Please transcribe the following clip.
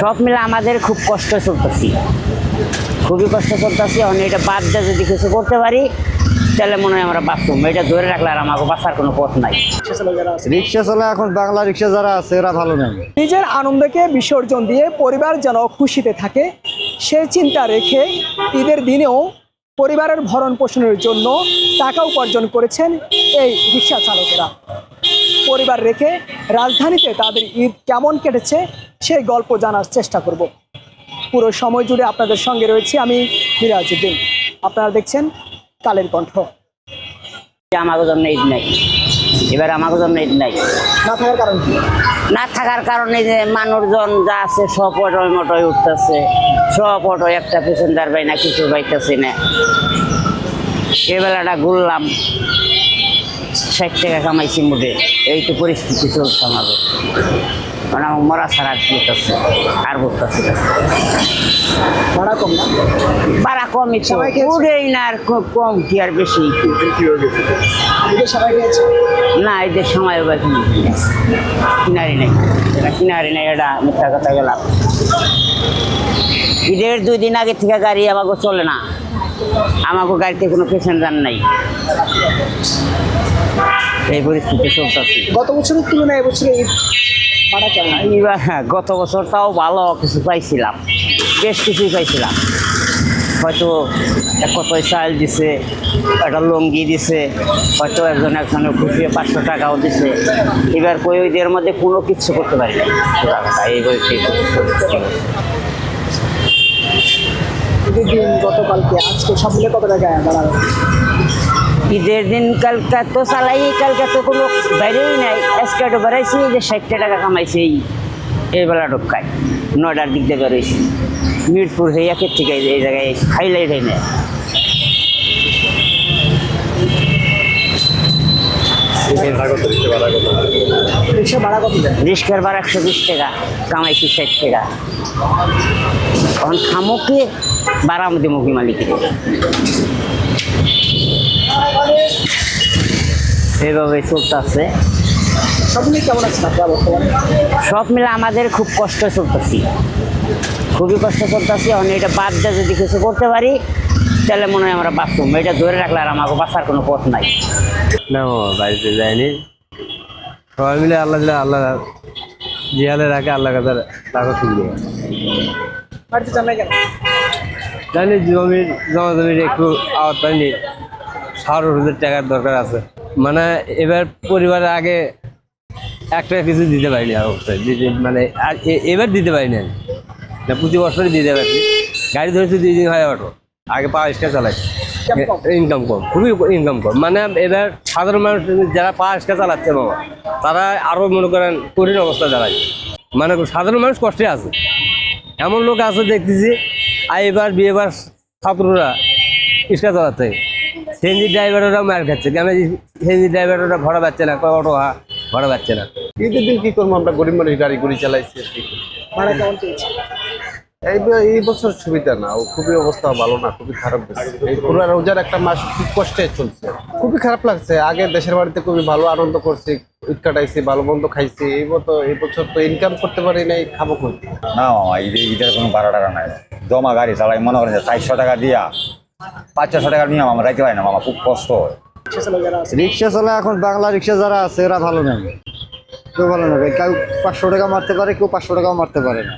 সব মিলে আমাদের খুব কষ্ট চলতেছি। খুবই কষ্ট চলতেছি অনেক এটা বাদ দিয়ে যদি কিছু করতে পারি তাহলে মনে হয় আমরা বাঁচবো। এটা ধরে রাখলে আর আমাকে বাঁচার কোনো পথ নাই। রিক্সা চলে এখন বাংলা রিক্সা যারা আছে এরা ভালো নেই নিজের আনন্দকে বিসর্জন দিয়ে পরিবার যেন খুশিতে থাকে সে চিন্তা রেখে ঈদের দিনেও পরিবারের ভরণ পোষণের জন্য টাকা উপার্জন করেছেন এই রিক্সা চালকেরা। পরিবার রেখে রাজধানীতে তাদের ঈদ কেমন কেটেছে সেই গল্প জানার চেষ্টা করব। পুরো সময় জুড়ে আপনাদের সঙ্গে রয়েছি আমি মিরাজউদ্দিন। আপনারা দেখছেন কালের কণ্ঠ। আমাকে জন্য ঈদ নাই। এবার আমাকে জন্য ঈদ নাই। না থাকার কারণ কি? না থাকার কারণে যে মানুষজন যা আছে সব অটোয় মটোয় উঠতেছে। সব অটো একটা প্যাসেঞ্জার পাই না কিছু পাইতেছি না। এ বেলাটা ঘুরলাম। ষাট টাকা কামাইছি মোটে এই তো পরিস্থিতি চলছে আমাদের। মানে আমার মরা ছাড়া কি করতেছে আর বুঝতেছি না। ভাড়া কম বাড়া কমই তো। সবাই না আর খুব কম কি আর বেশি? না এদের সময় কিনি কিনারি নেই। এটা কিনারি নেই এটা মিথ্যা কথা গেলাম ঈদের দুই দিন আগে থেকে গাড়ি আমাকে চলে না। আমাকে গাড়িতে কোনো প্যাসেঞ্জার নাই। এই পরিস্থিতি চলতেছে। গত বছরের তুলনায় এবছরে ভাড়া কেমন? হ্যাঁ, গত বছর তাও ভালো কিছু পাইছিলাম। বেশ কিছুই পাইছিলাম। হয়তো এক কত চাল দিছে একটা লুঙ্গি দিছে হয়তো একজন একজনের খুশি পাঁচশো টাকাও দিছে। এবার কই ওইদের মধ্যে কোনো কিছু করতে পারি না। এই বলছি ঈদের দিন আজকে সব কত টাকা ঈদের দিন কালকা তো চালাই, কালকা তো কোনো বাইরেই নাই। আজকে একটু বেড়াইছি যে ষাটটা টাকা কামাইছে এই। এই বেলা ঢুকায় নয়টার দিক দিয়ে বেরোইছি মিরপুর হইয়া কে ঠিক এই জায়গায় খাইলাই দেয় না রিক্সা ভাড়া একশো বিশ টাকা। কামাইছি ষাট টাকা। তখন খামুকে বারামতি মুখী মালিকের। এইভাবে চলতেছে। সব মিলে কেমন সব মিলে আমাদের খুব কষ্ট চলতেছি। খুবই কষ্ট চলতেছি। অনেক এটা বাদ দিয়ে যদি কিছু করতে পারি তাহলে মনে হয় আমরা বাঁচবো। এটা ধরে রাখলে আর আমাকে বাঁচার কোনো পথ নাই। না বাড়িতে যায়নি। সবাই মিলে আল্লাহ দিলে আল্লাহ জিয়ালে রাখে আল্লাহ কাছে টাকা তুলবে বাড়িতে জানাই কেন জানি জমির জমা জমির একটু আওয়াজ পাইনি ষাট হাজার টাকার দরকার আছে। মানে এবার পরিবারের আগে একটা কিছু দিতে পারিনি আর মানে আর এ- এবার দিতে পারিনি আমি। প্রতি বছরই দিতে পারি। গাড়ি ধরেছি দুই দিন হয় অটো। আগে পাওয়া রিক্সা চালাই কেমন ইনকাম কম খুবই ইনকাম কম। মানে এবার সাধারণ মানুষ যারা পাওয়া রিক্সা চালাচ্ছে বাবা তারা আরও মনে করেন কঠিন অবস্থা চালায়। মানে সাধারণ মানুষ কষ্টে আছে। এমন লোক আছে দেখতেছি আর এবার বিয়েবার ছাত্ররা রিক্সা চালাচ্ছে। সিএনজি ড্রাইভাররা মার খাচ্ছে। কেন সিএনজি ড্রাইভাররা ভাড়া পাচ্ছে না কয় অটো হা ভাড়া পাচ্ছে না। ঈদের দিন কি করব আমরা? গরিব মানুষ গাড়ি গুড়ি চালাইছি আর কি। ভাড়া কেমন পেয়েছে এই এই বছর সুবিধা না ও খুবই অবস্থা ভালো না খুবই খারাপ এই পুরো রোজার একটা মাস খুব কষ্টে চলছে। খুবই খারাপ লাগছে। আগে দেশের বাড়িতে খুবই ভালো আনন্দ করছি ঈদ কাটাইছি ভালো মন্দ খাইছি। এই মতো এই বছর তো ইনকাম করতে পারি নাই খাব কই? না মামা ঈদের ঈদের কোনো ভাড়া টাকা নাই। জমা গাড়ি চালাই মনে করেন চারশো টাকা দিয়া পাঁচ ছশো টাকা নিয়ে মামা রাখতে পারি না মামা খুব কষ্ট হয়। রিক্সা চলে এখন বাংলা রিক্সা যারা আছে এরা ভালো নেই। কেউ ভালো নেই। কেউ পাঁচশো টাকা মারতে পারে কেউ পাঁচশো টাকাও মারতে পারে না।